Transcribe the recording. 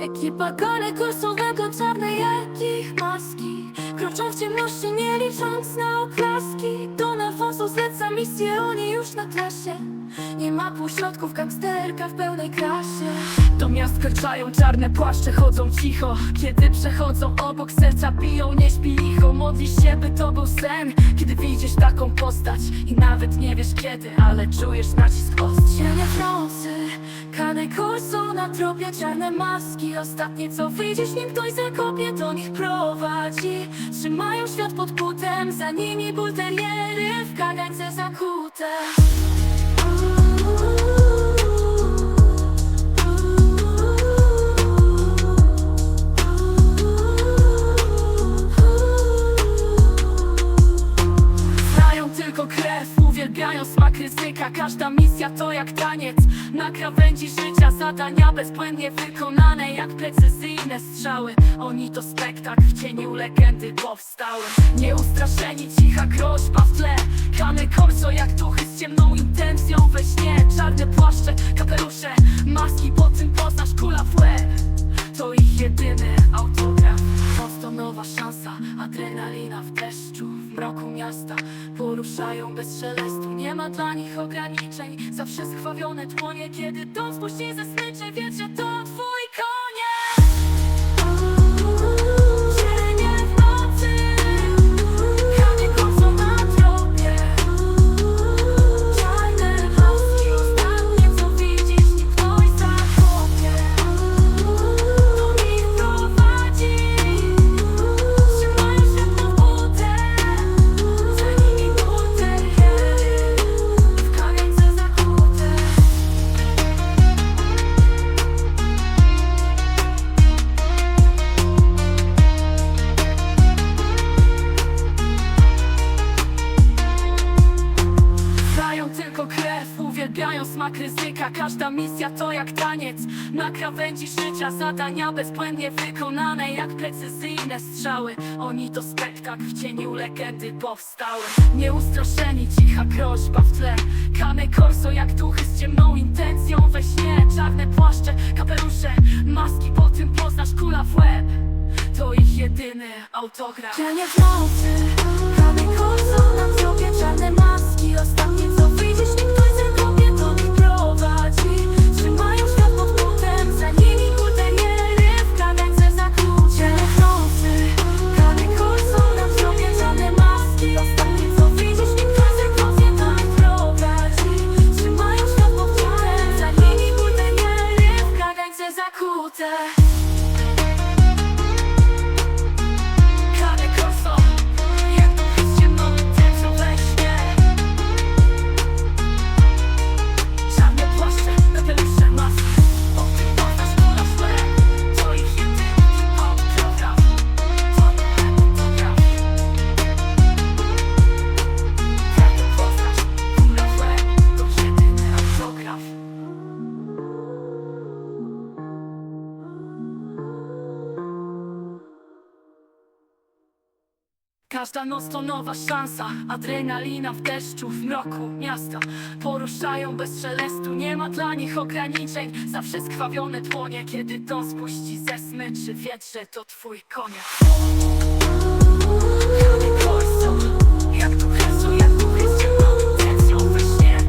Ekipa kursowego, czarne jak ich maski. Kroczą w ciemności, nie licząc na oklaski. Do nawozu zleca misję, oni już na trasie Nie ma półśrodków, gangsterka w pełnej krasie. Do miast krczają czarne płaszcze, chodzą cicho. Kiedy przechodzą obok serca biją, nie śpi licho. Modlisz się, by to był sen. Kiedy widzisz taką postać I nawet nie wiesz kiedy, ale czujesz nacisk ostrzy. Cienie frący, kane kursu na tropie czarne maski. Ostatnie co widzisz, nim ktoś zakopie, do nich prowadzi. Trzymają świat pod butem, za nimi bulteriery w kagańce zakute Każda misja to jak taniec. Na krawędzi życia zadania bezbłędnie wykonane Jak precyzyjne strzały. Oni to spektakl w cieniu legendy powstały. Nieustraszeni, cicha groźba w tle. Kamy korso jak duchy z ciemną intencją we śnie. Czarne płaszcze, kapelusze, maski Po tym poznasz kula w łeb. To ich jedyny autograf. Prosto nowa szansa, adrenalina w deszczu W mroku miasta poruszają bez szelestu. Nie ma dla nich ograniczeń. Zawsze skrwawione dłonie Kiedy dom spuści ze smyczy. To twój krew, uwielbiają smak ryzyka. Każda misja to jak taniec. Na krawędzi życia zadania bezbłędnie wykonane Jak precyzyjne strzały. Oni to spektakl w cieniu legendy powstały. Nieustraszeni, cicha groźba w tle. Kamy korso jak duchy z ciemną intencją we śnie. Czarne płaszcze, kapelusze, maski Po tym poznasz kula w łeb. To ich jedyny autograf. Cienie w nocy, kamień kończą na tropie czarne maski. Ostatnie Każda noc to nowa szansa. Adrenalina w deszczu, w mroku miasta. Poruszają bez szelestu Nie ma dla nich ograniczeń. Zawsze skrwawione dłonie Kiedy dom spuści ze smyczy. Wiedz, że to twój koniec